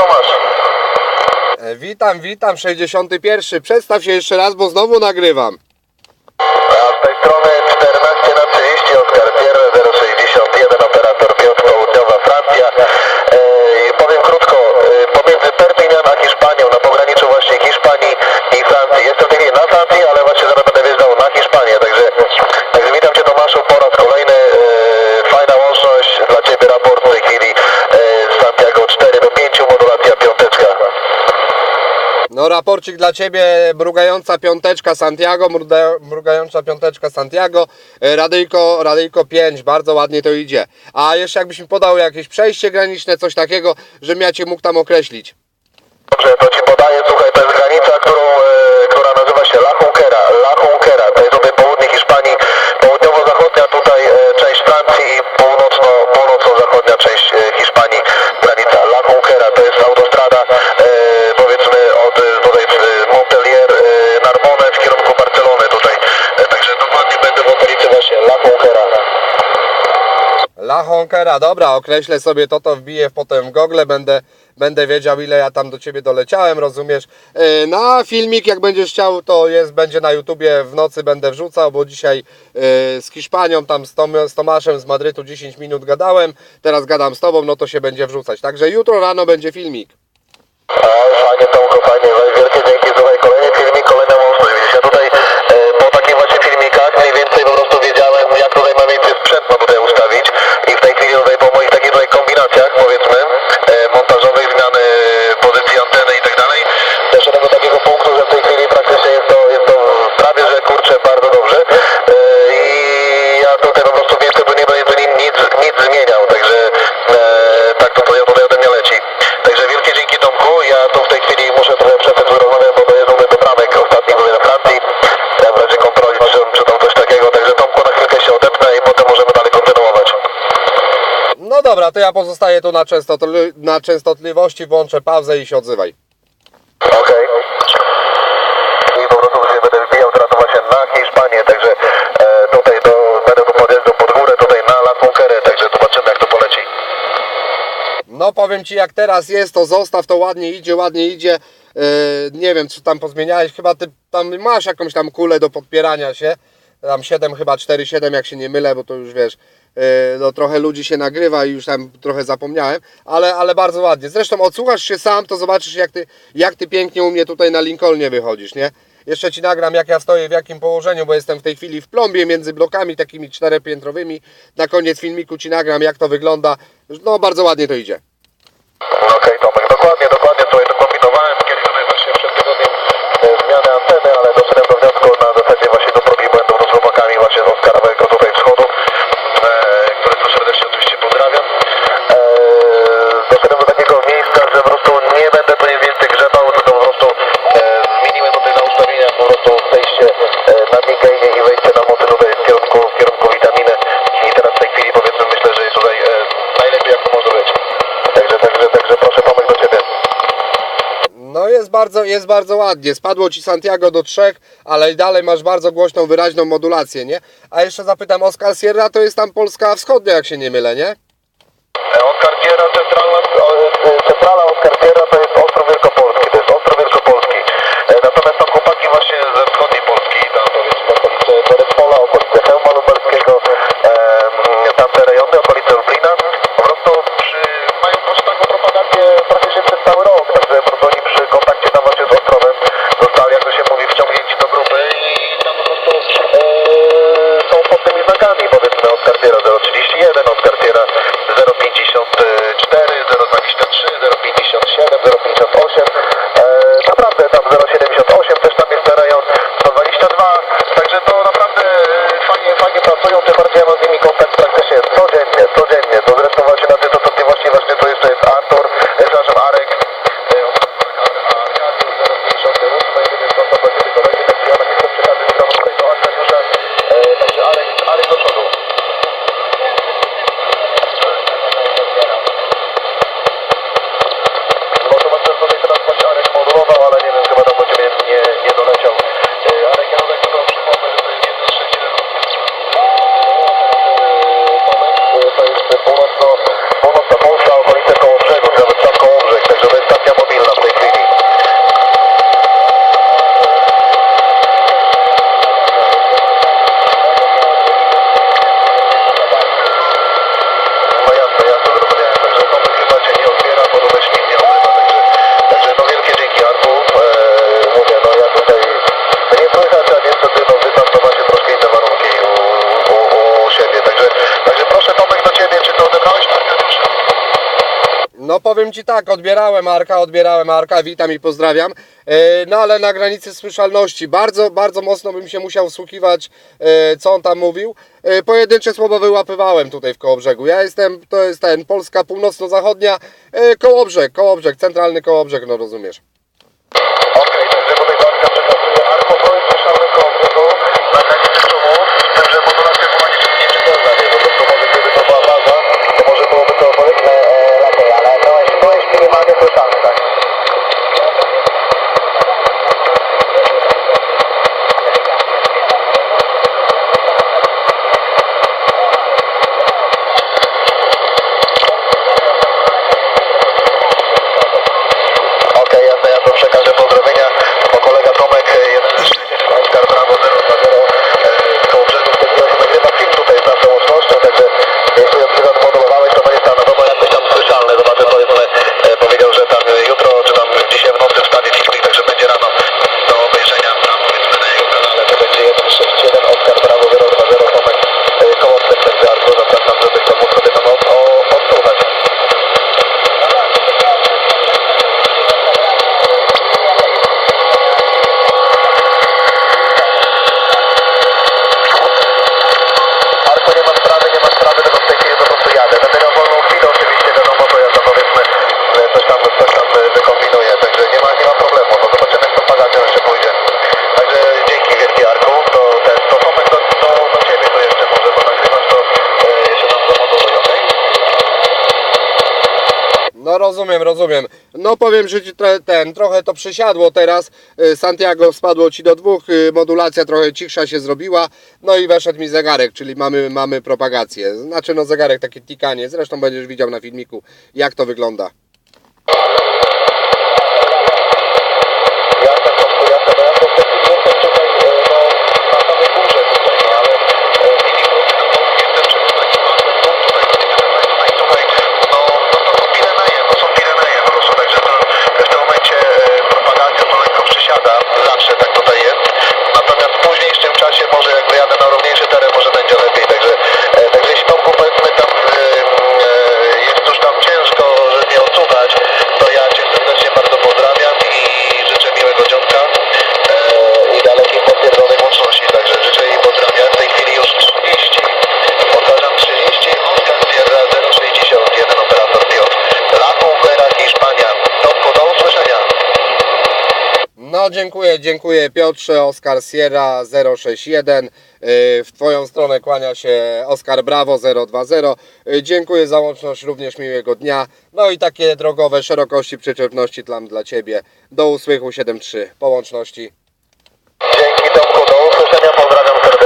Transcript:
Tomasz. E, Witam, witam, 61. Przedstaw się jeszcze raz, bo znowu nagrywam. A z tej strony No raporcik dla Ciebie, mrugająca piąteczka Santiago, mrugająca piąteczka Santiago, e, radyjko, radyjko 5, bardzo ładnie to idzie. A jeszcze jakbyś mi podał jakieś przejście graniczne, coś takiego, żebym ja Cię mógł tam określić. Dobrze, to Ci podaję, La Honkera, dobra, określę sobie to, to wbiję potem w Google, będę, będę wiedział ile ja tam do Ciebie doleciałem, rozumiesz? E, Na filmik jak będziesz chciał, to jest, będzie na YouTubie, w nocy będę wrzucał, bo dzisiaj e, z Hiszpanią, tam z, Tom, z Tomaszem z Madrytu 10 minut gadałem, teraz gadam z Tobą, no to się będzie wrzucać. Także jutro rano będzie filmik. Fajnie Tomku, fajnie, zmieniał, także e, tak to, to ja tutaj ode mnie leci. Także wielkie dzięki Tomku, ja tu w tej chwili muszę trochę przestać rozmawiać, bo dojeżdżam do bramek ostatnich tutaj na Francji, ja w razie kontroli czy, czy tam coś takiego, także Tomku na chwilkę się odepnę i potem możemy dalej kontynuować. No dobra, to ja pozostaję tu na, częstotli- na częstotliwości, włączę pauzę i się odzywaj. Okej. I po prostu się będę wbijał teraz właśnie na Hiszpanię, także e, tutaj do, będę tu podjeżdżał pod górę, tutaj na La Conquerę, także zobaczymy jak to poleci. Powiem Ci jak teraz jest, to zostaw, to ładnie idzie, ładnie idzie. Yy, nie wiem, czy tam pozmieniałeś, chyba Ty tam masz jakąś tam kulę do podpierania się. Tam 7 chyba 4,7 jak się nie mylę, bo to już wiesz, yy, no trochę ludzi się nagrywa i już tam trochę zapomniałem, ale, ale bardzo ładnie. Zresztą odsłuchasz się sam, to zobaczysz jak Ty, jak ty pięknie u mnie tutaj na Lincolnie wychodzisz, nie? Jeszcze Ci nagram jak ja stoję, w jakim położeniu, bo jestem w tej chwili w plombie między blokami takimi czteropiętrowymi. Na koniec filmiku Ci nagram jak to wygląda. No bardzo ładnie to idzie. Okej Tomek, dokładnie, dokładnie, słuchaj, to kombinowałem kiedyś tutaj właśnie przed tygodniem e, zmiany anteny, ale doszedłem do wniosku na zasadzie właśnie do progi błędów z chłopakami właśnie z Oscarowego tutaj wschodu, e, który tu serdecznie oczywiście pozdrawiam. E, doszedłem do takiego miejsca, że po prostu nie będę tutaj więcej grzebał, tylko po prostu e, zmieniłem tutaj na ustawieniach po prostu zejście e, na Migainie i wejście na mocy tutaj w kierunku, w kierunku witaminy i teraz w tej chwili powiedzmy myślę, że jest tutaj e, najlepiej jak to może być. Także, także, także proszę Tomek do Ciebie. No jest bardzo, jest bardzo ładnie. Spadło Ci Santiago do trzech, ale dalej masz bardzo głośną, wyraźną modulację, nie? A jeszcze zapytam, Oscar Sierra to jest tam Polska Wschodnia, jak się nie mylę, nie? Oskar Sierra, centralna, o, e, centrala Sierra to jest Fuego, te parqueamos, Triple No powiem Ci tak, odbierałem Arka, odbierałem Arka, witam i pozdrawiam. E, no ale na granicy słyszalności bardzo, bardzo mocno bym się musiał wsłuchiwać, e, co on tam mówił. E, pojedyncze słowo wyłapywałem tutaj w Kołobrzegu. Ja jestem, to jest ten Polska Północno-Zachodnia, Kołobrzeg, Kołobrzeg, centralny Kołobrzeg, no rozumiesz. rozumiem, rozumiem. No powiem, że ci tre, ten, trochę to przysiadło teraz. Y, Santiago spadło ci do dwóch, y, modulacja trochę cichsza się zrobiła, no i weszedł mi zegarek, czyli mamy, mamy propagację. Znaczy no zegarek takie tikanie, zresztą będziesz widział na filmiku jak to wygląda. hemos de emplear de Dziękuję, dziękuję Piotrze, Oskar Sierra 061. Y, w Twoją stronę kłania się Oskar bravo 020. Y, dziękuję za łączność, również miłego dnia. No i takie drogowe szerokości przyczepności tam dla Ciebie. Do usłychu 73 połączności. Dzięki Tomku, do usłyszenia, pozdrawiam serdecznie.